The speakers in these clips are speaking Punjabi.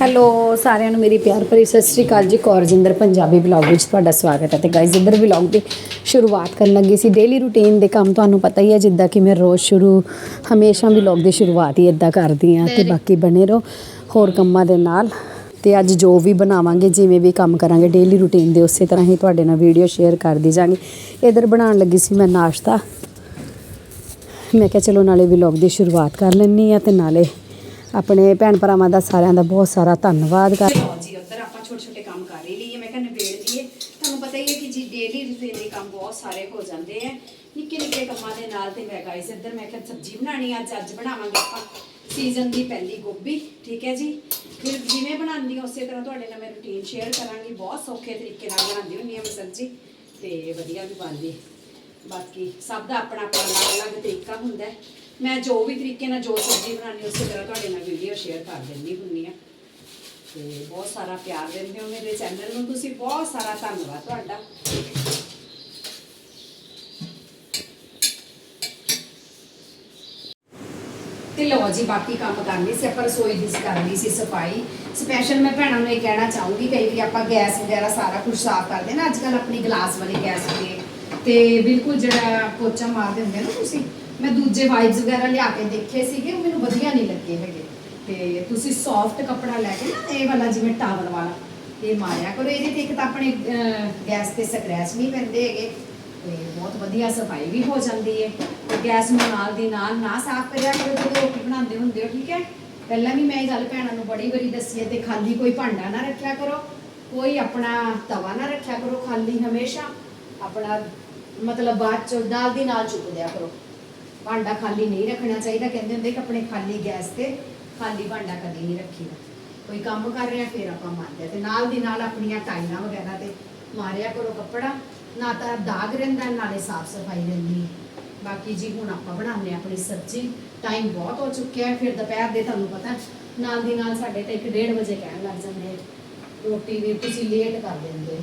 ਹੈਲੋ ਸਾਰਿਆਂ ਨੂੰ ਮੇਰੀ ਪਿਆਰ ਭਰੀ ਸਤਿ ਸ਼੍ਰੀ ਅਕਾਲ ਜੀ। ਕੌਰਜਿੰਦਰ ਪੰਜਾਬੀ ਬਲੌਗ ਵਿੱਚ ਤੁਹਾਡਾ ਸਵਾਗਤ ਹੈ ਤੇ ਗਾਇਜ਼ ਇੱਧਰ ਵਲੌਗ ਦੀ ਸ਼ੁਰੂਆਤ ਕਰਨ ਲੱਗੀ ਸੀ। ਡੇਲੀ ਰੂਟੀਨ ਦੇ ਕੰਮ ਤੁਹਾਨੂੰ ਪਤਾ ਹੀ ਹੈ ਜਿੱਦਾਂ ਕਿ ਮੈਂ ਰੋਜ਼ ਸ਼ੁਰੂ ਹਮੇਸ਼ਾ ਵਲੌਗ ਦੀ ਸ਼ੁਰੂਆਤ ਹੀ ਇਦਾਂ ਕਰਦੀ ਆ ਤੇ ਬਾਕੀ ਬਣੇ ਰਹੋ ਹੋਰ ਕੰਮਾਂ ਦੇ ਨਾਲ। ਤੇ ਅੱਜ ਜੋ ਵੀ ਬਣਾਵਾਂਗੇ ਜਿਵੇਂ ਵੀ ਕੰਮ ਕਰਾਂਗੇ ਡੇਲੀ ਰੂਟੀਨ ਦੇ ਉਸੇ ਤਰ੍ਹਾਂ ਹੀ ਤੁਹਾਡੇ ਨਾਲ ਵੀਡੀਓ ਸ਼ੇਅਰ ਕਰਦੀ ਜਾਵਾਂਗੀ। ਇੱਧਰ ਬਣਾਉਣ ਲੱਗੀ ਸੀ ਮੈਂ ਨਾਸ਼ਤਾ। ਮੈਂ ਕਿਹਾ ਚਲੋ ਨਾਲੇ ਵਲੌਗ ਦੀ ਸ਼ੁਰੂਆਤ ਕਰ ਲੈਣੀ ਆ ਤੇ ਨਾਲੇ ਆਪਣੇ ਭੈਣ ਭਰਾਵਾਂ ਦਾ ਸਾਰਿਆਂ ਦਾ ਬਹੁਤ ਸਾਰਾ ਧੰਨਵਾਦ ਕਰ ਜੀ, ਉੱਧਰ ਆਪਾਂ ਛੋਟੇ ਛੋਟੇ ਕੰਮ ਕਰ ਹੀ ਲਈਏ, ਮੈਂ ਕਿਹਾ ਨਿਬੇੜ ਲਈਏ ਤੁਹਾਨੂੰ ਪਤਾ ਹੀ ਹੈ ਕਿ ਜੀ ਡੇਲੀ ਰੂਟੀਨ ਦੇ ਕੰਮ ਬਹੁਤ ਸਾਰੇ ਹੋ ਜਾਂਦੇ ਆ। ਨਿੱਕੇ ਨਿੱਕੇ ਕੰਮਾਂ ਦੇ ਨਾਲ ਤੇ ਮੈਂ ਗਾਇਸ ਇੱਧਰ, ਮੈਂ ਕਿਹਾ ਸਬਜ਼ੀ ਬਣਾਣੀ ਅੱਜ ਅੱਜ ਬਣਾਵਾਂਗੇ ਆਪਾਂ। ਸੀਜ਼ਨ ਦੀ ਪਹਿਲੀ ਗੋਭੀ, ਠੀਕ ਹੈ ਜੀ? ਫਿਰ ਜਿਵੇਂ ਬਣਾਉਂਦੀ ਹਾਂ, ਉਸੇ ਤਰ੍ਹਾਂ ਤੁਹਾਡੇ ਨਾਲ ਮੈਂ ਰੂਟੀਨ ਸ਼ੇਅਰ ਕਰਾਂਗੀ। ਬਹੁਤ ਸੌਖੇ ਤਰੀਕੇ ਨਾਲ ਬਣਾਉਂਦੀ ਹੁੰਦੀ ਹਾਂ ਮੈਂ ਸਬਜ਼ੀ, ਤੇ ਵਧੀਆ ਵੀ ਬਣਦੀ। ਬਾਕੀ ਸਭ ਦਾ ਆਪਣਾ ਆਪਣਾ ਅਲੱਗ-ਅਲੱਗ ਤਰੀਕਾ ਹੁੰਦਾ ਹੈ। ਮੈਂ ਜੋ ਵੀ ਤਰੀਕੇ ਨਾਲ ਜੋ ਸਬਜ਼ੀ ਬਣਾਉਣੀ ਉਸੇ ਤਰ੍ਹਾਂ ਤੁਹਾਡੇ ਨਾਲ ਵੀਡੀਓ ਸ਼ੇਅਰ ਕਰ ਦਿੰਦੀ ਹੁੰਦੀ ਹਾਂ। ਤੇ ਬਹੁਤ ਸਾਰਾ ਪਿਆਰ ਦਿੰਦੇ ਹੋ ਮੇਰੇ ਚੈਨਲ ਨੂੰ। ਤੁਸੀਂ ਬਹੁਤ ਸਾਰਾ ਧੰਨਵਾਦ ਤੁਹਾਡਾ। ਤੇ ਲਓ ਜੀ, ਬਾਕੀ ਕੰਮ ਕਰਨੀ ਸੀ, ਆਪਾਂ ਰਸੋਈ ਦੀ ਕਰਨੀ ਸੀ ਸਫ਼ਾਈ। ਸਪੈਸ਼ਲ ਮੈਂ ਭੈਣਾਂ ਨੂੰ ਇਹ ਕਹਿਣਾ ਚਾਹੂੰਗੀ ਕਈ ਵਾਰੀ ਆਪਾਂ ਗੈਸ ਵਗੈਰਾ ਸਾਰਾ ਕੁਝ ਸਾਫ਼ ਕਰਦੇ ਨਾ, ਅੱਜ ਕੱਲ ਆਪਣੀ ਗਲਾਸ ਵਾਲੀ ਗੈਸ ਤੇ ਤੇ ਬਿਲਕੁਲ ਜਿਹੜਾ ਪੋਚਾ ਮਾਰਦੇ ਹੁੰਦੇ ਨਾ ਤੁਸੀਂ ਮੈਂ ਦੂਜੇ ਵਾਈਪਸ ਵਗੈਰਾ ਲਿਆ ਕੇ ਦੇਖੇ ਸੀਗੇ ਮੈਨੂੰ ਵਧੀਆ ਨਹੀਂ ਲੱਗੇ ਹੈਗੇ। ਤੇ ਤੁਸੀਂ ਸੌਫਟ ਕੱਪੜਾ ਲੈ ਕੇ ਨਾ, ਇਹ ਵਾਲਾ ਜਿਵੇਂ ਟਾਵਲ ਵਾਲਾ, ਇਹ ਮਾਰਿਆ ਕਰੋ। ਇਹਦੇ ਤੇ ਇੱਕ ਤਾਂ ਆਪਣੇ ਗੈਸ ਤੇ ਸਕ੍ਰੈਚ ਨਹੀਂ ਪੈਂਦੇ ਹੈਗੇ। ਤੇ ਬਹੁਤ ਵਧੀਆ ਸਫ਼ਾਈ ਵੀ ਹੋ ਜਾਂਦੀ ਹੈ। ਤੇ ਗੈਸ ਨੂੰ ਨਾਲ ਦੀ ਨਾਲ ਨਾ ਸਾਫ਼ ਕਰਿਆ ਕਰੋ, ਜਦੋਂ ਰੋਟੀ ਬਣਾਉਂਦੇ ਹੁੰਦੇ ਹੋ, ਠੀਕ ਹੈ? ਪਹਿਲਾਂ ਵੀ ਮੈਂ ਇਹ ਗੱਲ ਭੈਣਾਂ ਨੂੰ ਬੜੀ ਵਾਰੀ ਦੱਸੀ ਹੈ, ਤੇ ਖਾਲੀ ਕੋਈ ਭਾਂਡਾ ਨਾ ਰੱਖਿਆ ਕਰੋ। ਕੋਈ ਆਪਣਾ ਤਵਾ ਨਾ ਰੱਖਿਆ ਕਰੋ, ਖਾਲੀ ਹਮੇਸ਼ਾ। ਆਪਣਾ ਮਤਲਬ ਬਾਅਦ ਚ ਦਾਲ ਦੀ ਨਾਲ ਚੁੱਕ ਦਿਆ ਕਰੋ। ਭਾਂਡਾ ਖਾਲੀ ਨਹੀਂ ਰੱਖਣਾ ਚਾਹੀਦਾ। ਕਹਿੰਦੇ ਹੁੰਦੇ ਕਿ ਆਪਣੇ ਖਾਲੀ ਗੈਸ ਤੇ ਖਾਲੀ ਭਾਂਡਾ ਕਦੀ ਨਹੀਂ ਰੱਖੀਦਾ। ਕੋਈ ਕੰਮ ਕਰ ਰਿਹਾ, ਫਿਰ ਆਪਾਂ ਮਾਰਦੇ ਤੇ ਨਾਲ ਦੀ ਨਾਲ ਆਪਣੀਆਂ ਟਾਈਲਾਂ ਵਗੈਰਾ ਤੇ ਮਾਰਿਆ ਕਰੋ ਕੱਪੜਾ। ਨਾ ਤਾਂ ਦਾਗ ਰਹਿੰਦਾ, ਨਾਲੇ ਸਾਫ਼ ਸਫ਼ਾਈ ਰਹਿੰਦੀ ਬਾਕੀ ਜੀ, ਹੁਣ ਆਪਾਂ ਬਣਾਉਂਦੇ ਹਾਂ ਆਪਣੀ ਸਬਜ਼ੀ। ਟਾਈਮ ਬਹੁਤ ਹੋ ਚੁੱਕਿਆ ਹੈ, ਫਿਰ ਦੁਪਹਿਰ ਦੇ ਤੁਹਾਨੂੰ ਪਤਾ ਨਾਲ ਦੀ ਨਾਲ ਸਾਡੇ ਤਾਂ 1:30 ਵਜੇ ਕਹਿਣ ਲੱਗ ਜਾਂਦੇ ਰੋਟੀ ਵੀ ਤੁਸੀਂ ਲੇਟ ਕਰ ਦਿੰਦੇ ਹੋ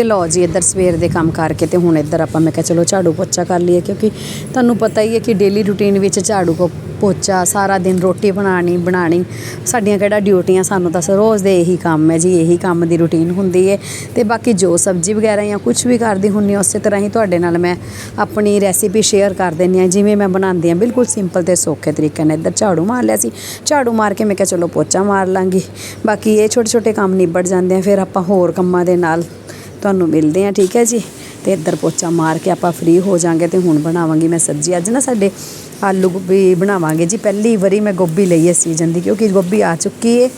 ਤੇ ਲਓ ਜੀ ਇੱਧਰ ਸਵੇਰ ਦੇ ਕੰਮ ਕਰਕੇ ਤੇ ਹੁਣ ਇੱਧਰ ਆਪਾਂ ਮੈਂ ਕਿਹਾ ਚਲੋ ਝਾੜੂ ਪੋਚਾ ਕਰ ਲਈਏ ਕਿਉਂਕਿ ਤੁਹਾਨੂੰ ਪਤਾ ਹੀ ਹੈ ਕਿ ਡੇਲੀ ਰੂਟੀਨ ਵਿੱਚ ਝਾੜੂ ਕੋ ਪੋਚਾ ਸਾਰਾ ਦਿਨ ਰੋਟੀ ਬਣਾਣੀ ਬਣਾਣੀ ਸਾਡੀਆਂ ਕਿਹੜਾ ਡਿਊਟੀਆਂ ਸਾਨੂੰ ਤਾਂ ਰੋਜ਼ ਦੇ ਇਹੀ ਕੰਮ ਹੈ ਜੀ ਇਹੀ ਕੰਮ ਦੀ ਰੂਟੀਨ ਹੁੰਦੀ ਹੈ ਤੇ ਬਾਕੀ ਜੋ ਸਬਜ਼ੀ ਵਗੈਰਾ ਜਾਂ ਕੁਝ ਵੀ ਕਰਦੀ ਹੁੰਨੀ ਹਾਂ, ਉਸੇ ਤਰ੍ਹਾਂ ਹੀ ਤੁਹਾਡੇ ਨਾਲ ਮੈਂ ਆਪਣੀ ਰੈਸਿਪੀ ਸ਼ੇਅਰ ਕਰ ਦਿੰਦੀ ਹਾਂ ਜਿਵੇਂ ਮੈਂ ਬਣਾਉਂਦੀ ਹਾਂ ਬਿਲਕੁਲ ਸਿੰਪਲ ਤੇ ਸੌਖੇ ਤਰੀਕੇ ਨਾਲ ਇੱਧਰ ਝਾੜੂ ਮਾਰ ਲਿਆ ਸੀ ਝਾੜੂ ਮਾਰ ਕੇ ਮੈਂ ਕਿਹਾ ਚਲੋ ਪੋਚਾ ਮਾਰ ਲਾਂਗੀ ਬਾਕੀ ਇਹ ਛੋਟੇ ਛੋਟੇ ਕੰਮ ਨਿਬੜ ਜਾਂਦੇ ਆ ਫਿਰ ਆਪਾਂ ਹੋਰ ਕੰਮਾਂ ਦੇ ਨਾਲ ਤੁਹਾਨੂੰ ਮਿਲਦੇ ਆ ਠੀਕ ਹੈ ਜੀ? ਤੇ ਇੱਧਰ ਪੋਚਾ ਮਾਰ ਕੇ ਆਪਾਂ ਫ੍ਰੀ ਹੋ ਜਾਾਂਗੇ ਤੇ ਹੁਣ ਬਣਾਵਾਂਗੀ ਮੈਂ ਸਬਜ਼ੀ। ਅੱਜ ਨਾ ਸਾਡੇ ਆਲੂ ਗੋਭੀ ਬਣਾਵਾਂਗੇ ਜੀ। ਪਹਿਲੀ ਵਾਰੀ ਮੈਂ ਗੋਭੀ ਲਈ ਹੈ ਸੀਜ਼ਨ ਦੀ, ਕਿਉਂਕਿ ਗੋਭੀ ਆ ਚੁੱਕੀ ਹੈ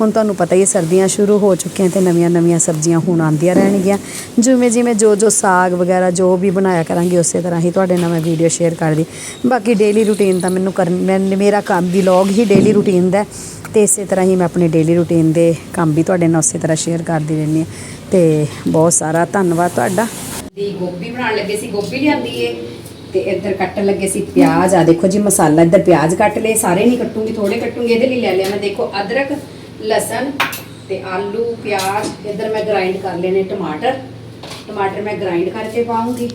ਹੁਣ ਤੁਹਾਨੂੰ ਪਤਾ ਹੀ ਹੈ ਸਰਦੀਆਂ ਸ਼ੁਰੂ ਹੋ ਚੁੱਕੀਆਂ ਤੇ ਨਵੀਆਂ ਨਵੀਆਂ ਸਬਜ਼ੀਆਂ ਹੁਣ ਆਉਂਦੀਆਂ ਰਹਿਣਗੀਆਂ। ਜਿਵੇਂ ਜਿਵੇਂ ਜੋ ਜੋ ਸਾਗ ਵਗੈਰਾ ਜੋ ਵੀ ਬਣਾਇਆ ਕਰਾਂਗੇ, ਉਸੇ ਤਰ੍ਹਾਂ ਹੀ ਤੁਹਾਡੇ ਨਾਲ ਮੈਂ ਵੀਡੀਓ ਸ਼ੇਅਰ ਕਰਦੀ। ਬਾਕੀ ਡੇਲੀ ਰੂਟੀਨ ਤਾਂ ਮੈਨੂੰ ਕਰਨ, ਮੈਂ, ਮੇਰਾ ਕੰਮ ਵਲੌਗ ਹੀ ਡੇਲੀ ਰੂਟੀਨ ਦਾ ਹੈ। ਤੇ ਇਸੇ ਤਰ੍ਹਾਂ ਹੀ ਮੈਂ ਆਪਣੇ ਡੇਲੀ ਰੂਟੀਨ ਦੇ ਕੰਮ ਵੀ ਤੁਹਾਡੇ ਨਾਲ ਉਸੇ ਤਰ੍ਹਾਂ ਸ਼ੇਅਰ ਕਰਦੀ ਰਹਿੰਦੀ ਹਾਂ। ਤੇ ਬਹੁਤ ਸਾਰਾ ਧੰਨਵਾਦ ਤੁਹਾਡਾ। ਦੀ ਗੋਭੀ ਬਣਾਉਣ ਲੱਗੇ ਸੀ, ਗੋਭੀ ਲਿਆਂਦੀ ਏ। ਤੇ ਇੱਧਰ ਕੱਟਣ ਲੱਗੇ ਸੀ ਪਿਆਜ਼ ਆ ਦੇਖੋ ਜੀ ਮਸਾਲਾ, ਇੱਧਰ ਪਿਆਜ਼ ਕੱਟ ਲਏ, ਸਾਰੇ ਨਹੀਂ ਕੱਟੂੰਗੀ ਥੋੜੇ ਕੱਟੂੰਗੀ, ਇਹਦੇ ਲਈ ਲੈ ਲਿਆ ਮੈਂ। ਦੇਖੋ ਅਦਰਕ, ਲਸਣ ਤੇ ਆਲੂ, ਪਿਆਜ਼, ਇੱਧਰ ਮੈਂ ਗ੍ਰਾਈਂਡ ਕਰ ਲੈਣੇ ਟਮਾਟਰ। ਟਮਾਟਰ ਮੈਂ ਗ੍ਰਾਈਂਡ ਕਰਕੇ ਪਾਉਂਗੀ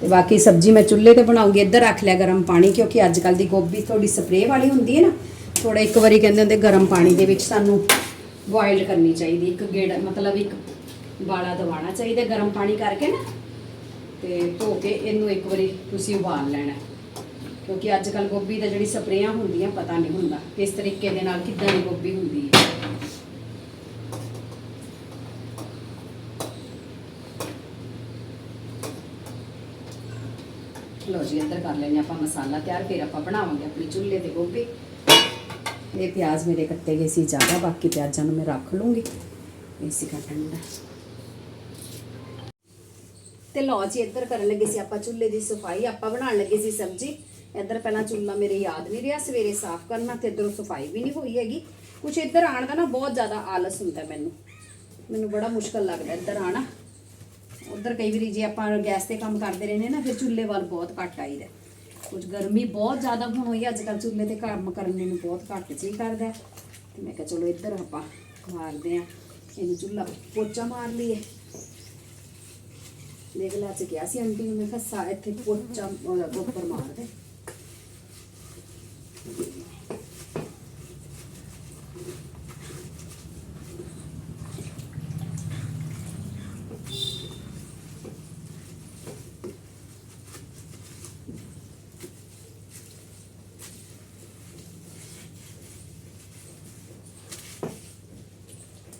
ਤੇ ਬਾਕੀ ਸਬਜ਼ੀ ਮੈਂ ਚੁੱਲ੍ਹੇ ਤੇ ਬਣਾਉਂਗੀ ਇੱਧਰ ਰੱਖ ਲਿਆ ਗਰਮ ਪਾਣੀ, ਕਿਉਂਕਿ ਅੱਜ ਕੱਲ ਦੀ ਗੋਭੀ ਥੋੜੀ ਸਪਰੇਅ ਵਾਲੀ ਹੁੰਦੀ ਹੈ ਨਾ ਥੋੜਾ ਇੱਕ ਵਾਰੀ ਕਹਿੰਦੇ ਹੁੰਦੇ ਗਰਮ ਪਾਣੀ ਦੇ ਵਿੱਚ ਸਾਨੂੰ ਬੋਇਲ ਕਰਨੀ ਚਾਹੀਦੀ, ਇੱਕ ਗੇੜ, ਮਤਲਬ ਇੱਕ ਬਾਲਾ ਦਵਾਣਾ ਚਾਹੀਦਾ ਗਰਮ ਪਾਣੀ ਕਰਕੇ ਨਾ। ਤੇ ਧੋ ਕੇ ਇਹਨੂੰ ਇੱਕ ਵਾਰੀ ਤੁਸੀਂ ਉਬਾਲ ਲੈਣਾ। ਕਿਉਂਕਿ ਅੱਜ ਕੱਲ ਗੋਭੀ ਦਾ ਜਿਹੜੀ ਸਪਰੇਆਂ ਹੁੰਦੀਆਂ, ਪਤਾ ਨਹੀਂ ਹੁੰਦਾ ਕਿਸ ਤਰੀਕੇ ਦੇ ਨਾਲ ਕਿੱਦਾਂ ਦੀ ਗੋਭੀ ਹੁੰਦੀ ਹੈ। ਲੋ ਜੀ, ਇੱਧਰ ਕਰ ਲੈਣੇ ਆਪਾਂ ਮਸਾਲਾ ਤਿਆਰ, ਫਿਰ ਆਪਾਂ ਬਣਾਵਾਂਗੇ ਆਪਣੇ ਚੁੱਲ੍ਹੇ ਤੇ ਗੋਭੀ। ਇਹ ਪਿਆਜ਼ ਮੇਰੇ ਕੱਟੇ ਗਏ ਸੀ ਜ਼ਿਆਦਾ, ਬਾਕੀ ਪਿਆਜ਼ਾਂ ਨੂੰ ਮੈਂ ਰੱਖ ਲੂੰਗੀ। ਇਸੇ ਕੱਟਣ ਦਾ ਤੇ ਲਓ ਜੀ, ਇੱਧਰ ਕਰਨ ਲੱਗੇ ਸੀ ਆਪਾਂ ਚੁੱਲ੍ਹੇ ਦੀ ਸਫ਼ਾਈ, ਆਪਾਂ ਬਣਾਉਣ ਲੱਗੇ ਸੀ ਸਬਜ਼ੀ। ਇੱਧਰ ਪਹਿਲਾਂ ਚੁੱਲ੍ਹਾ ਮੇਰੇ ਯਾਦ ਨਹੀਂ ਰਿਹਾ, ਸਵੇਰੇ ਸਾਫ਼ ਕਰਨਾ ਤੇ ਇੱਧਰੋਂ ਸਫ਼ਾਈ ਵੀ ਨਹੀਂ ਹੋਈ ਹੈਗੀ। ਕੁਛ ਇੱਧਰ ਆਣ ਦਾ ਨਾ ਬਹੁਤ ਜ਼ਿਆਦਾ ਆਲਸ ਹੁੰਦਾ ਮੈਨੂੰ। ਮੈਨੂੰ ਬੜਾ ਮੁਸ਼ਕਲ ਲੱਗਦਾ ਇੱਧਰ ਆਣਾ ਉਧਰ ਕਈ ਵਾਰੀ ਜੇ ਆਪਾਂ ਗੈਸ ਤੇ ਕੰਮ ਕਰਦੇ ਰਹਿੰਦੇ ਨਾ, ਫਿਰ ਚੁੱਲ੍ਹੇ ਵੱਲ ਬਹੁਤ ਘੱਟ ਆਈਦਾ ਕੁਝ ਗਰਮੀ ਬਹੁਤ ਜ਼ਿਆਦਾ ਹੁਣ ਹੋਈ ਅੱਜ ਕੱਲ ਚੁੱਲ੍ਹੇ ਤੇ ਕੰਮ ਕਰਨੇ ਨੂੰ ਬਹੁਤ ਘੱਟ ਜੀ ਕਰਦਾ। ਤੇ ਮੈਂ ਕਿਹਾ ਚਲੋ ਇੱਧਰ ਆਪਾਂ ਮਾਰਦੇ ਆ ਇਹਨੂੰ ਚੁੱਲ੍ਹਾ ਪੋਚਾ ਮਾਰ ਲਈਏ। ਦੇਖਲਾ ਚ ਕਿਹਾ ਸੀ ਆਂਟੀ ਨੂੰ ਮੈਂ ਕਿਹਾ ਸਾ ਇੱਥੇ ਪੋਚਾ ਉਹਦਾ ਗੋਪਰ ਮਾਰ ਦੇ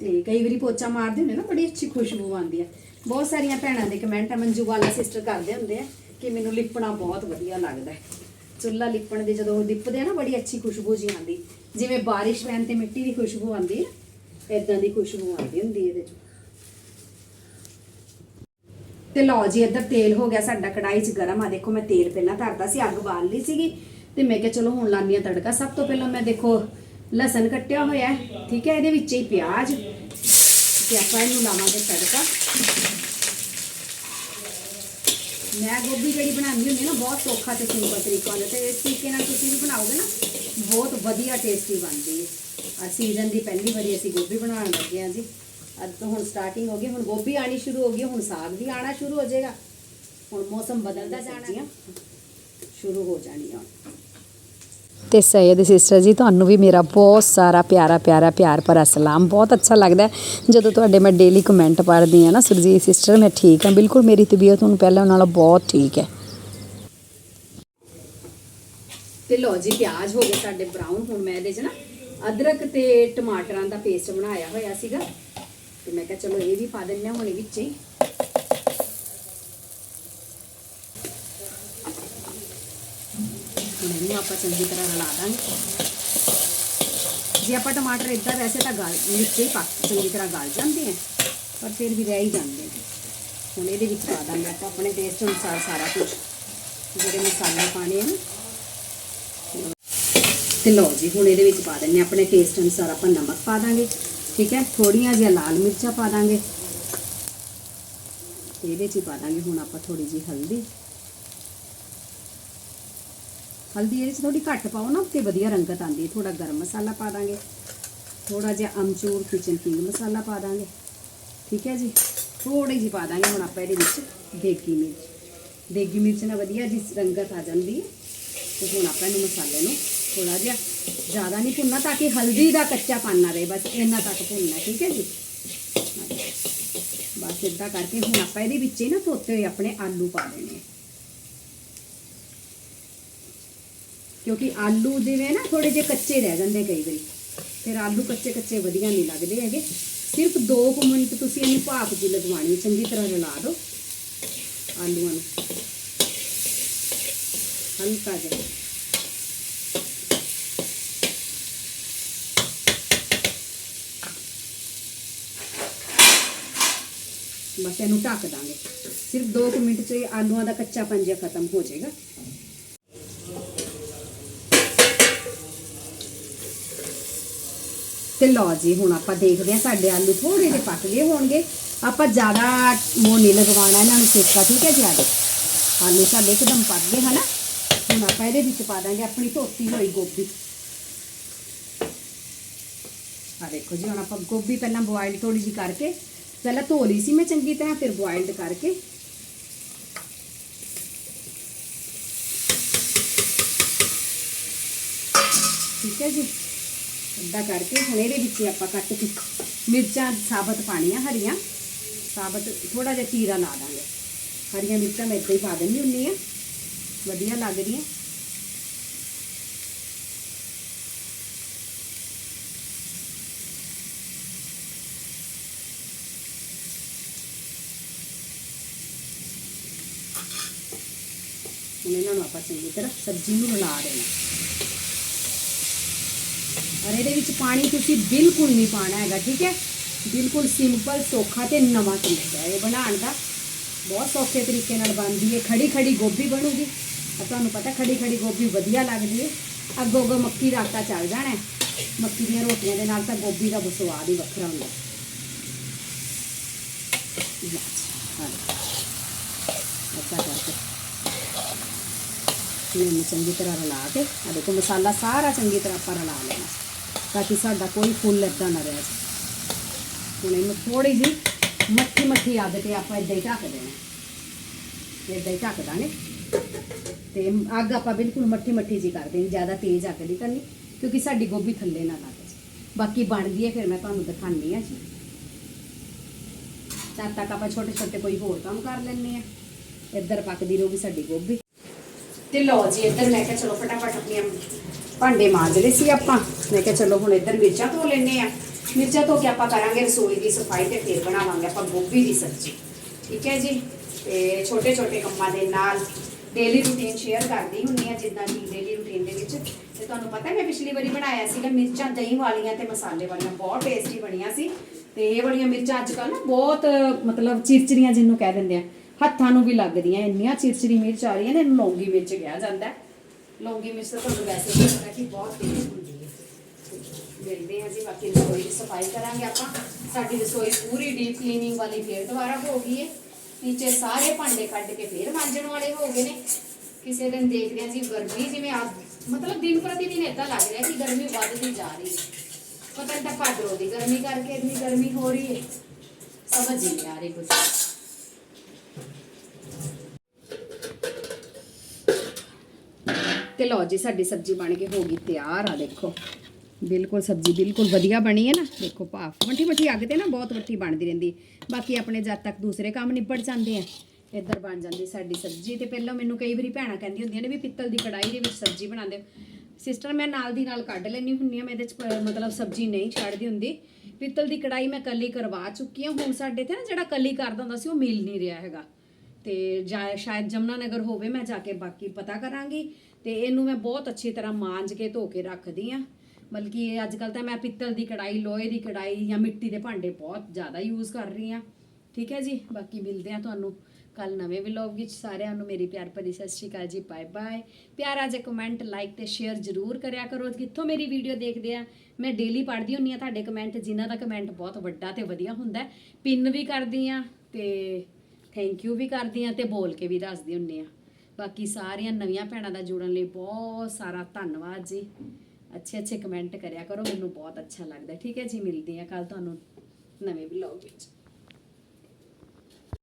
ਤੇ ਕਈ ਵਾਰੀ ਪੋਚਾ ਮਾਰਦੇ ਹੁੰਦੇ ਨਾ ਬੜੀ ਅੱਛੀ ਖੁਸ਼ਬੂ ਆਉਂਦੀ ਹੈ ਬਹੁਤ ਸਾਰੀਆਂ ਭੈਣਾਂ ਦੇ ਕਮੈਂਟ ਆ, ਮੰਜੂ ਵਾਲਾ ਸਿਸਟਰ ਕਰਦੇ ਹੁੰਦੇ ਆ ਕਿ ਮੈਨੂੰ ਲਿਪਣਾ ਬਹੁਤ ਵਧੀਆ ਲੱਗਦਾ ਹੈ। ਚੁੱਲ੍ਹਾ ਲਿਪਣ ਦੇ ਜਦੋਂ ਉਹ ਲਿਪਦੇ ਆ ਨਾ, ਬੜੀ ਅੱਛੀ ਖੁਸ਼ਬੂ ਜੀ ਆਉਂਦੀ। ਜਿਵੇਂ ਬਾਰਿਸ਼ ਪੈਣ ਤੇ ਮਿੱਟੀ ਦੀ ਖੁਸ਼ਬੂ ਆਉਂਦੀ ਹੈ ਇਦਾਂ ਦੀ ਖੁਸ਼ਬੂ ਆਉਂਦੀ ਹੁੰਦੀ ਇਹਦੇ ਚ। ਤੇ ਲਓ ਜੀ, ਇੱਧਰ ਤੇਲ ਹੋ ਗਿਆ ਸਾਡਾ ਕੜਾਈ 'ਚ ਗਰਮ ਆ। ਦੇਖੋ, ਮੈਂ ਤੇਲ ਪਹਿਲਾਂ ਧਰਦਾ ਸੀ, ਅੱਗ ਬਾਲ ਲਈ ਸੀਗੀ। ਤੇ ਮੈਂ ਕਿਹਾ, ਚਲੋ ਹੁਣ ਲਾਨੀ ਆ ਤੜਕਾ। ਸਭ ਤੋਂ ਪਹਿਲਾਂ ਮੈਂ ਦੇਖੋ, ਲਸਣ ਕੱਟਿਆ ਹੋਇਆ ਠੀਕ ਹੈ, ਇਹਦੇ ਵਿੱਚ ਹੀ ਪਿਆਜ਼। ਤੇ ਆਪਾਂ ਇਹਨੂੰ ਲਾਵਾਂਗੇ ਤੜਕਾ। ਮੈਂ ਗੋਭੀ ਜਿਹੜੀ ਬਣਾਉਂਦੀ ਹੁੰਦੀ ਨਾ ਬਹੁਤ ਸੌਖਾ ਤੇ ਸਿੰਪਲ ਤਰੀਕਾ ਹੁੰਦਾ। ਤੇ ਇਸ ਤਰੀਕੇ ਨਾਲ ਤੁਸੀਂ ਵੀ ਬਣਾਓਗੇ ਨਾ ਬਹੁਤ ਵਧੀਆ ਟੇਸਟੀ ਬਣਦੀ ਹੈ ਅੱਜ ਸੀਜ਼ਨ ਦੀ ਪਹਿਲੀ ਵਾਰੀ ਅਸੀਂ ਗੋਭੀ ਬਣਾਉਣ ਲੱਗੇ ਹਾਂ ਜੀ। ਅੱਜ ਤੋਂ ਹੁਣ ਸਟਾਰਟਿੰਗ ਹੋ ਗਈ ਹੁਣ ਗੋਭੀ ਆਣੀ ਸ਼ੁਰੂ ਹੋ ਗਈ ਹੁਣ ਸਾਗ ਵੀ ਆਣਾ ਸ਼ੁਰੂ ਹੋ ਜਾਏਗਾ। ਹੁਣ ਮੌਸਮ ਬਦਲਦਾ ਜਾਣਾ। ਸ਼ੁਰੂ ਹੋ ਜਾਣੀ ਆ। ਤੇ ਸੈਦ ਸਿਸਟਰ ਜੀ, ਤੁਹਾਨੂੰ ਵੀ ਮੇਰਾ ਬਹੁਤ ਸਾਰਾ ਪਿਆਰਾ ਪਿਆਰਾ, ਪਿਆਰ ਭਰਾ ਸਲਾਮ। ਬਹੁਤ ਅੱਛਾ ਲੱਗਦਾ ਜਦੋਂ ਤੁਹਾਡੇ ਮੈਂ ਡੇਲੀ ਕਮੈਂਟ ਪੜ੍ਹਦੀ ਹਾਂ ਨਾ ਸੁਰਜੀਤ ਸਿਸਟਰ ਮੈਂ ਠੀਕ ਹਾਂ। ਬਿਲਕੁਲ ਮੇਰੀ ਤਬੀਅਤ ਹੁਣ ਪਹਿਲਾਂ ਨਾਲੋਂ ਬਹੁਤ ਠੀਕ ਹੈ। ਤੇ ਲਓ ਜੀ, ਪਿਆਜ਼ ਹੋ ਗਏ ਸਾਡੇ ਬਰਾਊਨ ਹੁਣ ਮੈਂ ਇਹਦੇ 'ਚ ਨਾ ਅਦਰਕ ਤੇ ਟਮਾਟਰਾਂ ਦਾ ਪੇਸਟ ਬਣਾਇਆ ਹੋਇਆ ਸੀਗਾ। ਤੇ ਮੈਂ ਕਿਹਾ ਚਲੋ ਇਹ ਵੀ ਪਾ ਦਿੰਨੇ ਹਾਂ, ਹੁਣ ਇਹ ਵਿੱਚ ਹੀ। ਹੁਣ ਆਪਾਂ ਚੰਗੀ ਤਰ੍ਹਾਂ ਰਲਾ ਦਾਂਗੇ। ਜੇ ਆਪਾਂ ਟਮਾਟਰ ਇਦਾਂ ਵੈਸੇ ਤਾਂ ਗਲ ਵਿੱਚ ਹੀ ਪਾ, ਚੰਗੀ ਤਰ੍ਹਾਂ ਗਲ ਜਾਂਦੇ ਆ ਪਰ ਫਿਰ ਵੀ ਰਹਿ ਹੀ ਜਾਂਦੇ ਨੇ। ਹੁਣ ਇਹਦੇ ਵਿੱਚ ਪਾ ਦਾਂਗੇ ਆਪਾਂ, ਆਪਣੇ ਟੇਸਟ ਅਨੁਸਾਰ ਸਾਰਾ ਕੁਝ ਜਿਹੜੇ ਮਸਾਲੇ ਪਾਣੇ ਆ ਨਾ। ਤੇ ਲਓ ਜੀ, ਹੁਣ ਇਹਦੇ ਵਿੱਚ ਪਾ ਦਿੰਨੇ ਹਾਂ ਆਪਣੇ ਟੇਸਟ ਅਨੁਸਾਰ ਆਪਾਂ ਨਮਕ ਪਾ ਦਾਂਗੇ, ਠੀਕ ਹੈ ਥੋੜੀਆਂ ਜਿਹੀਆਂ ਲਾਲ ਮਿਰਚਾਂ ਪਾ ਦਾਂਗੇ। ਇਹਦੇ 'ਚ ਹੀ ਪਾ ਦਾਂਗੇ, ਹੁਣ ਆਪਾਂ ਥੋੜੀ ਜਿਹੀ ਹਲਦੀ। ਹਲਦੀ ਇਹਦੇ 'ਚ ਥੋੜੀ ਘੱਟ ਪਾਓ ਨਾ ਤੇ ਵਧੀਆ ਰੰਗਤ ਆਉਂਦੀ ਹੈ। ਥੋੜਾ ਗਰਮ ਮਸਾਲਾ ਪਾ ਦਾਂਗੇ। ਥੋੜਾ ਜਿਹਾ ਅਮਚੂਰ ਕਿਚਨ ਕਿੰਗ ਮਸਾਲਾ ਪਾ ਦਾਂਗੇ। ਠੀਕ ਹੈ ਜੀ? ਥੋੜੀ ਜਿਹੀ ਪਾ ਦਾਂਗੇ ਹੁਣ ਆਪਾਂ ਇਹਦੇ ਵਿੱਚ ਦੇਗੀ ਮਿਰਚ। ਦੇਗੀ ਮਿਰਚ ਨਾਲ ਵਧੀਆ ਜੀ ਰੰਗਤ ਆ ਜਾਂਦੀ ਹੈ। ਤੇ ਹੁਣ ਆਪਾਂ ਇਹਨੂੰ ਮਸਾਲੇ ਨੂੰ ਥੋੜਾ ਜਿਹਾ ਜ਼ਿਆਦਾ ਨਹੀਂ ਭੁੰਨਣਾ ਤਾਂ ਕਿ ਹਲਦੀ ਦਾ ਕੱਚਾ ਨਾ ਰਹੇ। ਬਸ ਇੰਨਾ ਤੱਕ ਭੁੰਨਣਾ, ਠੀਕ ਹੈ ਜੀ? ਬਸ ਇਦਾਂ ਕਰਕੇ ਹੁਣ ਆਪਾਂ ਇਹਦੇ ਵਿੱਚ ਹੀ ਨਾ ਧੋਤੇ ਹੋਏ ਆਪਣੇ ਆਲੂ ਪਾ ਦੇਣੇ ਕਿਉਂਕਿ ਆਲੂ ਜਿਵੇਂ ਨਾ ਥੋੜੇ ਜਿਹੇ ਕੱਚੇ ਰਹਿ ਜਾਂਦੇ ਕਈ ਵਾਰੀ। ਫਿਰ ਆਲੂ ਕੱਚੇ ਕੱਚੇ ਵਧੀਆ ਨਹੀਂ ਲੱਗਦੇ ਹੈਗੇ। ਸਿਰਫ 2 ਮਿੰਟ ਤੁਸੀਂ ਇਹਨੂੰ ਭਾਪ ਜੀ ਲਗਵਾਣੀ ਚੰਗੀ ਤਰ੍ਹਾਂ ਰਲਾ ਦਿਓ ਆਲੂਆਂ ਨੂੰ। ਹਲਕਾ ਜਿਹਾ। ਬਸ ਇਹਨੂੰ ਢੱਕ ਦਾਂਗੇ। ਸਿਰਫ 2 ਮਿੰਟ ਚ ਇਹ ਆਲੂਆਂ ਦਾ ਕੱਚਾ ਜਿਹਾ ਖਤਮ ਹੋ ਜਾਏਗਾ। ਤੇ ਲਓ ਜੀ, ਹੁਣ ਆਪਾਂ ਦੇਖਦੇ ਹਾਂ ਸਾਡੇ ਆਲੂ ਥੋੜੇ ਜਿਹੇ ਪੱਕ ਗਏ ਹੋਣਗੇ। ਆਪਾਂ ਜ਼ਿਆਦਾ ਮੋਹ ਨਹੀਂ ਲਗਵਾਉਣਾ ਇਹਨਾਂ ਨੂੰ ਸੇਕਾ, ਠੀਕ ਹੈ ਜੀ ਆਲੂ ਆਲੂ ਸਾਡੇ ਇੱਕਦਮ ਪੱਕ ਗਏ, ਹਨਾ? ਹੁਣ ਆਪਾਂ ਇਹਦੇ ਵਿੱਚ ਪਾ ਦਾਂਗੇ ਆਪਣੀ ਧੋਤੀ ਹੋਈ ਗੋਭੀ। ਆ ਦੇਖੋ ਜੀ, ਹੁਣ ਆਪਾਂ ਗੋਭੀ ਪਹਿਲਾਂ ਬੋਇਲ ਥੋੜੀ ਜਿਹੀ ਕਰਕੇ, ਪਹਿਲਾਂ ਧੋ ਲਈ ਸੀ ਮੈਂ ਚੰਗੀ ਤਰ੍ਹਾਂ, ਫਿਰ ਬੋਇਲਡ ਕਰਕੇ। ਠੀਕ ਹੈ ਜੀ? ਇੱਦਾਂ ਕਰਕੇ ਹੁਣ ਇਹਦੇ ਵਿੱਚ ਹੀ ਆਪਾਂ ਕੱਟ ਕੇ ਮਿਰਚਾਂ, ਸਾਬਤ ਪਾਣੀਆਂ ਹਰੀਆਂ। ਸਾਬਤ ਥੋੜਾ ਜਿਹਾ ਚੀਰਾ ਲਾ ਦਾਂਗੇ। ਹਰੀਆਂ ਮਿਰਚਾਂ ਮੈਂ ਇੱਦਾਂ ਹੀ ਪਾ ਦਿੰਦੀ ਹੁੰਦੀ ਆ ਵਧੀਆ ਲੱਗਦੀਆਂ ਹੁਣ ਇਹਨਾਂ ਨੂੰ ਆਪਾਂ ਚੰਗੀ ਤਰ੍ਹਾਂ ਸਬਜ਼ੀ ਨੂੰ ਮਿਲਾ ਦੇਣਾ। ਔਰ ਇਹਦੇ ਵਿੱਚ ਪਾਣੀ ਤੁਸੀਂ ਬਿਲਕੁਲ ਨਹੀਂ ਪਾਣਾ ਹੈਗਾ, ਠੀਕ ਹੈ? ਬਿਲਕੁਲ ਸਿੰਪਲ ਸੌਖਾ ਤੇ ਨਵਾਂ ਤਰੀਕਾ ਹੈ। ਇਹ ਬਣਾਉਣ ਦਾ ਬਹੁਤ ਸੌਖੇ ਤਰੀਕੇ ਨਾਲ ਬਣਦੀ ਹੈ ਖੜੀ ਖੜੀ ਗੋਭੀ ਬਣੂਗੀ। ਆ ਤੁਹਾਨੂੰ ਪਤਾ ਖੜੀ ਖੜੀ ਗੋਭੀ ਵਧੀਆ ਲੱਗਦੀ ਹੈ। ਅੱਗੋਂ ਅੱਗੋਂ ਮੱਕੀ ਦਾ ਆਟਾ ਚੱਲ ਜਾਣਾ ਹੈ। ਮੱਕੀ ਦੀਆਂ ਰੋਟੀਆਂ ਦੇ ਨਾਲ ਤਾਂ ਗੋਭੀ ਦਾ ਸਵਾਦ ਹੀ ਵੱਖਰਾ ਹੁੰਦਾ ਹੈ। ਹਾਂ। ਅੱਛਾ ਕਰਕੇ। ਇਹਨੂੰ ਚੰਗੀ ਤਰ੍ਹਾਂ ਰਲਾ ਕੇ ਆ ਦੇਖੋ ਮਸਾਲਾ ਸਾਰਾ ਚੰਗੀ ਤਰ੍ਹਾਂ ਆਪਾਂ ਰਲਾ ਲੈਣਾ। ਤਾਂ ਕਿ ਸਾਡਾ ਕੋਈ ਫੁੱਲ ਏਦਾਂ ਨਾ ਰਹਿ ਜਾਏ ਹੁਣ ਇਹਨੂੰ ਥੋੜੀ ਜਿਹੀ ਮੱਠੀ ਮੱਠੀ ਅੱਗ ਤੇ ਆਪਾਂ ਇਦਾਂ ਹੀ ਢੱਕ ਦੇਣਾ ਇਦਾਂ ਹੀ ਢੱਕ ਦਾਂਗੇ ਤੇ ਅੱਗ ਆਪਾਂ ਬਿਲਕੁਲ ਮੱਠੀ ਮੱਠੀ ਜੀ ਕਰ ਦੇਣੀ ਜ਼ਿਆਦਾ ਤੇਜ਼ ਅੱਗ ਨਹੀਂ ਕਰਨੀ ਕਿਉਂਕਿ ਸਾਡੀ ਗੋਭੀ ਥੱਲੇ ਨਾ ਲੱਗ ਜਾਏ ਬਾਕੀ ਬਣਦੀ ਹੈ ਫਿਰ ਮੈਂ ਤੁਹਾਨੂੰ ਦਿਖਾਉਂਦੀ ਹਾਂ ਜੀ ਤਦ ਤੱਕ ਆਪਾਂ ਛੋਟੇ ਛੋਟੇ ਕੋਈ ਹੋਰ ਕੰਮ ਕਰ ਲੈਂਦੇ ਆ ਇੱਧਰ ਪੱਕਦੀ ਰਹੂਗੀ ਸਾਡੀ ਗੋਭੀ ਤੇ ਲਓ ਜੀ ਇੱਧਰ ਮੈਂ ਕਿਹਾ ਚਲੋ ਫਟਾਫਟ ਆਪਣੀਆਂ ਭਾਂਡੇ ਮਾਂਜਦੇ ਸੀ ਆਪਾਂ। ਮੈਂ ਕਿਹਾ ਚਲੋ ਹੁਣ ਇੱਧਰ ਮਿਰਚਾਂ ਧੋ ਲੈਣੇ ਆ ਮਿਰਚਾਂ ਧੋ ਕੇ ਆਪਾਂ ਕਰਾਂਗੇ ਰਸੋਈ ਦੀ ਸਫ਼ਾਈ ਤੇ ਫਿਰ ਬਣਾਵਾਂਗੇ ਆਪਾਂ ਗੋਭੀ ਦੀ ਸਬਜ਼ੀ। ਠੀਕ ਹੈ ਜੀ? ਤੇ ਛੋਟੇ ਛੋਟੇ ਕੰਮਾਂ ਦੇ ਨਾਲ ਡੇਲੀ ਰੂਟੀਨ ਸ਼ੇਅਰ ਕਰਦੀ ਹੁੰਨੀ ਆ ਜਿੱਦਾਂ ਕਿ ਡੇਲੀ ਰੂਟੀਨ ਦੇ ਵਿੱਚ। ਤੇ ਤੁਹਾਨੂੰ ਪਤਾ ਮੈਂ ਪਿਛਲੀ ਵਾਰੀ ਬਣਾਇਆ ਸੀਗਾ ਮਿਰਚਾਂ ਦਹੀਂ ਵਾਲੀਆਂ ਤੇ ਮਸਾਲੇ ਵਾਲੀਆਂ, ਬਹੁਤ ਟੇਸਟੀ ਬਣੀਆਂ ਸੀ। ਤੇ ਇਹ ਵਾਲੀਆਂ ਮਿਰਚਾਂ ਅੱਜ ਕੱਲ੍ਹ ਨਾ ਬਹੁਤ, ਮਤਲਬ ਚਿਰਚਰੀਆਂ ਜਿਹਨੂੰ ਕਹਿ ਦਿੰਦੇ ਆ, ਹੱਥਾਂ ਨੂੰ ਵੀ ਲੱਗਦੀਆਂ, ਇੰਨੀਆਂ ਚਿਰਚਰੀ ਮਿਰਚ ਆ ਰਹੀਆਂ ਨੇ, ਇਹਨੂੰ ਲੌਂਗੀ ਮਿਰਚ ਕਿਹਾ ਜਾਂਦਾ ਹੈ। ਲੌਂਗੀ ਮਿਰਚ ਤਾਂ ਤੁਹਾਨੂੰ ਵੈਸੇ ਵੀ ਪਤਾ ਕਿ ਬਹੁਤ ਤੇਜ਼ ਹੁੰਦੀ ਹੈ ਮਿਲਦੇ ਹਾਂ ਜੀ ਬਾਕੀ ਰਸੋਈ ਦੀ ਸਫ਼ਾਈ ਕਰਾਂਗੇ ਆਪਾਂ ਸਾਡੀ ਰਸੋਈ ਪੂਰੀ ਡੀਪ ਕਲੀਨਿੰਗ ਵਾਲੀ ਫੇਰ ਦੁਬਾਰਾ ਹੋ ਗਈ ਹੈ ਨੀਚੇ ਸਾਰੇ ਭਾਂਡੇ ਕੱਢ ਕੇ ਫੇਰ ਮਾਂਜਣ ਵਾਲੇ ਹੋ ਗਏ ਨੇ ਕਿਸੇ ਦਿਨ ਦੇਖਦੇ ਹਾਂ ਜੀ ਗਰਮੀ ਜਿਵੇਂ ਆ ਮਤਲਬ ਦਿਨ ਪ੍ਰਤੀ ਦਿਨ ਇਦਾਂ ਲੱਗ ਰਿਹਾ ਕਿ ਗਰਮੀ ਵੱਧਦੀ ਜਾ ਰਹੀ ਹੈ। ਪਤਾ ਨਹੀਂ ਤਾਂ ਭਾਦਰੋਂ ਦੀ ਗਰਮੀ ਕਰਕੇ ਇੰਨੀ ਗਰਮੀ ਹੋ ਰਹੀ ਹੈ। ਸਮਝ ਹੀ ਨਹੀਂ ਆ ਰਹੀ ਕੁਝ ਤੇ ਲਓ ਜੀ, ਸਾਡੀ ਸਬਜ਼ੀ ਬਣ ਕੇ ਹੋ ਗਈ ਤਿਆਰ ਆ, ਦੇਖੋ। ਬਿਲਕੁਲ ਸਬਜ਼ੀ ਬਿਲਕੁਲ ਵਧੀਆ ਬਣੀ ਹੈ ਨਾ। ਦੇਖੋ ਭਾਫ ਮੱਠੀ ਮੱਠੀ ਅੱਗ ਤੇ ਨਾ ਬਹੁਤ ਮੱਠੀ ਬਣਦੀ ਰਹਿੰਦੀ। ਬਾਕੀ ਆਪਣੇ ਜਦ ਤੱਕ ਦੂਸਰੇ ਕੰਮ ਨਿਬੜ ਜਾਂਦੇ ਆ, ਇੱਧਰ ਬਣ ਜਾਂਦੀ ਸਾਡੀ ਸਬਜ਼ੀ। ਤੇ ਪਹਿਲਾਂ ਮੈਨੂੰ ਕਈ ਵਾਰੀ ਭੈਣਾਂ ਕਹਿੰਦੀ ਹੁੰਦੀਆਂ ਨੇ ਵੀ ਪਿੱਤਲ ਦੀ ਕੜਾਈ ਦੇ ਵਿੱਚ ਸਬਜ਼ੀ ਬਣਾਉਂਦੇ ਸਿਸਟਰ, ਮੈਂ ਨਾਲ ਦੀ ਨਾਲ ਕੱਢ ਲੈਣੀ ਹੁੰਨੀ ਆ ਮੈਂ ਇਹਦੇ ਚ ਪ- ਮਤਲਬ ਸਬਜ਼ੀ ਨਹੀਂ ਛੱਡਦੀ ਹੁੰਦੀ। ਪਿੱਤਲ ਦੀ ਕੜਾਈ ਮੈਂ ਕੱਲੀ ਕਰਵਾ ਚੁੱਕੀ ਹਾਂ। ਹੁਣ ਸਾਡੇ ਤੇ ਨਾ ਜਿਹੜਾ ਕੱਲੀ ਕਰਦਾ ਹੁੰਦਾ ਸੀ, ਉਹ ਮਿਲ ਨਹੀਂ ਰਿਹਾ ਹੈਗਾ। ਤੇ ਜਾਂ, ਸ਼ਾਇਦ ਜਮਨਾ ਨਗਰ ਹੋਵੇ, ਮੈਂ ਜਾ ਕੇ ਬਾਕੀ ਪਤਾ ਕਰਾਂਗੀ। ਤੇ ਇਹਨੂੰ ਮੈਂ ਬਹੁਤ ਅੱਛੀ ਤਰ੍ਹਾਂ ਮਾਂਜ ਕੇ ਧੋ ਕੇ ਰੱਖਦੀ ਆ ਬਲਕਿ ਅੱਜ ਕੱਲ ਤਾਂ ਮੈਂ ਪਿੱਤਲ ਦੀ ਕੜਾਈ, ਲੋਹੇ ਦੀ ਕੜਾਈ ਜਾਂ ਮਿੱਟੀ ਦੇ ਭਾਂਡੇ ਬਹੁਤ ਜ਼ਿਆਦਾ ਯੂਜ਼ ਕਰ ਰਹੀ ਆ ਠੀਕ ਹੈ ਜੀ? ਬਾਕੀ ਮਿਲਦੇ ਆ ਤੁਹਾਨੂੰ ਕੱਲ ਨਵੇਂ ਵਲੌਗ ਵਿੱਚ। ਸਾਰਿਆਂ ਨੂੰ ਮੇਰੀ ਪਿਆਰ ਭਰੀ ਸਤਿ ਸ਼੍ਰੀ ਅਕਾਲ ਜੀ ਬਾਏ ਬਾਏ ਪਿਆਰਾ ਜੇ ਕਮੈਂਟ ਲਾਈਕ ਤੇ ਸ਼ੇਅਰ ਜ਼ਰੂਰ ਕਰਿਆ ਕਰੋ। ਕਿੱਥੋਂ ਮੇਰੀ ਵੀਡੀਓ ਦੇਖਦੇ ਆ, ਮੈਂ ਡੇਲੀ ਪੜ੍ਹਦੀ ਹੁੰਨੀ ਆ ਤੁਹਾਡੇ ਕਮੈਂਟ ਜਿਨ੍ਹਾਂ ਦਾ ਕਮੈਂਟ ਬਹੁਤ ਵੱਡਾ ਤੇ ਵਧੀਆ ਹੁੰਦਾ ਪਿੰਨ ਵੀ ਕਰਦੀ ਆ ਤੇ ਥੈਂਕ ਯੂ ਵੀ ਕਰਦੀ ਆ ਤੇ ਬੋਲ ਕੇ ਵੀ ਦੱਸਦੀ ਹੁੰਨੀ ਆ ਬਾਕੀ ਸਾਰੀਆਂ ਨਵੀਆਂ ਭੈਣਾਂ ਦਾ ਜੁੜਨ ਲਈ ਬਹੁਤ ਸਾਰਾ ਧੰਨਵਾਦ ਜੀ। ਅੱਛੇ ਅੱਛੇ ਕਮੈਂਟ ਕਰਿਆ ਕਰੋ, ਮੈਨੂੰ ਬਹੁਤ ਅੱਛਾ ਲੱਗਦਾ। ਠੀਕ ਹੈ ਜੀ, ਮਿਲਦੇ ਆ ਕੱਲ ਤੁਹਾਨੂੰ ਨਵੇਂ ਵਲੌਗ ਵਿੱਚ।